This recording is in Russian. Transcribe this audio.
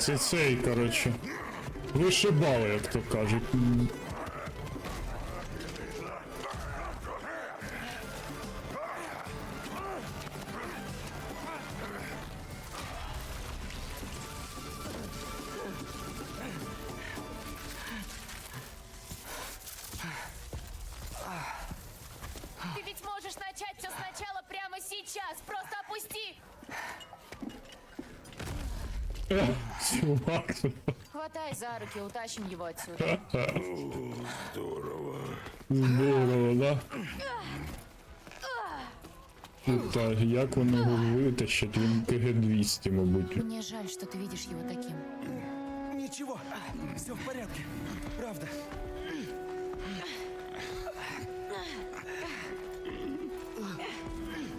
Це цей, коротше. Вишибали, як то кажуть. Ты ведь можешь начать все сначала прямо Чувак. Хватай за руки, утащим его отсюда. Здорово, Здорово, да? Ну Так, як вони його витащать? Він КГ-200, мабуть. Мне жаль, что ты видишь его таким. Ничего, все в порядке. Правда.